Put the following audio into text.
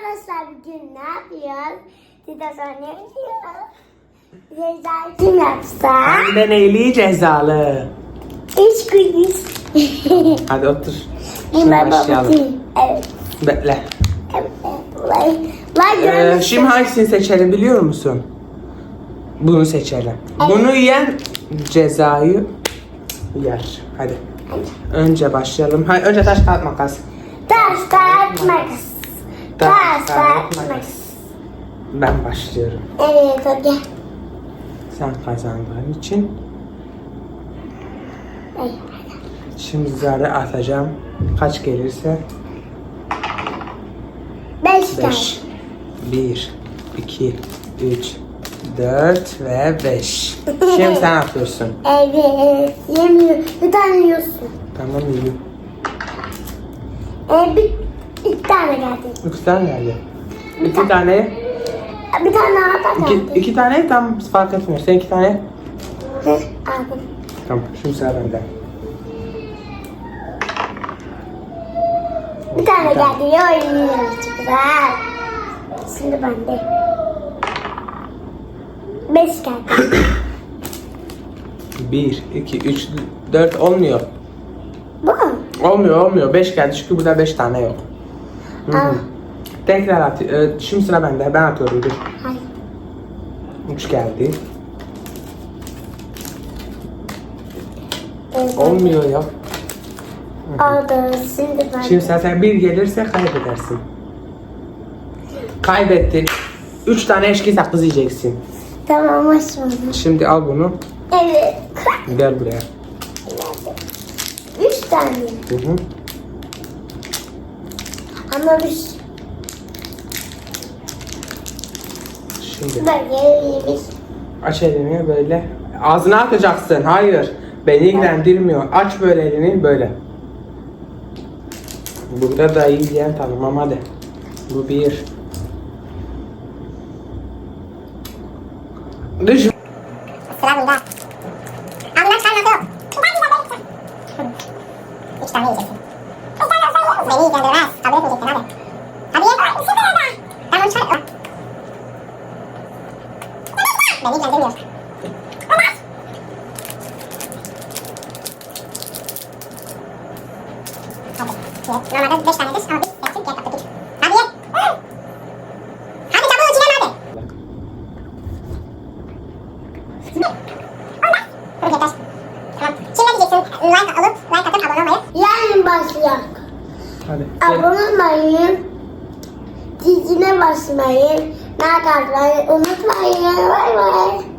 Arkadaşlar bugün ne yapıyoruz? Söyleyeyim. Cezayı kim yapsa? Ben neyli cezalı. Üç kulis. Hadi otur. Şimdi başlayalım. Evet. Bekle. Evet. Vay. Ee, şimdi hangisini seçelim biliyor musun? Bunu seçelim. Bunu yiyen cezayı yer. Hadi. Önce başlayalım. Hayır önce taş kağıt makas. Taş, taş, makas. Makas. Ben başlıyorum. Evet, hadi. Sen kazandığın için. Ay. Şimdi zarı atacağım. Kaç gelirse. Beş tane. 5. 1, 2, 3, 4 ve 5. Şimdi sen atıyorsun. Evet. Yemiyor. Bir tane yiyorsun. Tamam iyi. Ee, bir, iki tane geldi. İki tane geldi. İki tane. Bir tane daha da İki, geldi. iki tane tam fark etmiyor. Sen iki tane. Hı, aldım. Tamam şimdi sıra bende. Bir tane geldi. Yo, yiyoruz. Çok güzel. Şimdi bende. Beş geldi. 1, 2, 3, 4 olmuyor. Bu mu? Olmuyor olmuyor. 5 geldi çünkü burada 5 tane yok. Hı hı. Aa. Tekrar at. e, Şimdi sıra bende. Ben atıyorum. Dur. Hayır. 3 geldi. Olmuyor ya. Oldu. Şimdi. Şimdi zaten bir gelirse kaybedersin. Kaybettin. Üç tane eşki sakız yiyeceksin. Tamam açmadım. Şimdi al bunu. Evet. Gel buraya. Üç tane. Hı hı. Ama bir Şimdi böyle aç elini böyle. Ağzına atacaksın. Hayır. Beni ilgilendirmiyor. Aç böyle elini böyle. Burada da iyi diyen tanımam hadi. Bu bir. Düş. Sıra bunda. Al bunlar sen nasıl yok? Üç tane yiyeceksin. Üç tane olsa Beni ilgilendirmez. Kabul etmeyeceksin hadi. Hadi ye. Bir şey daha. Tamam çıkar. Beni ilgilendirmiyor. Hadi. Ye. Normalde beş tanedir ama biz yaptık yer kapattık. Hadi ye. Hadi çabuk içine hadi. Yeter. Tamam. Şimdi ne diyeceksin? Like alıp, like atıp abone olmayı. Yarın başlıyor. Hadi. Abone olmayı, dizine basmayı, atmayı unutmayın. Bay bay.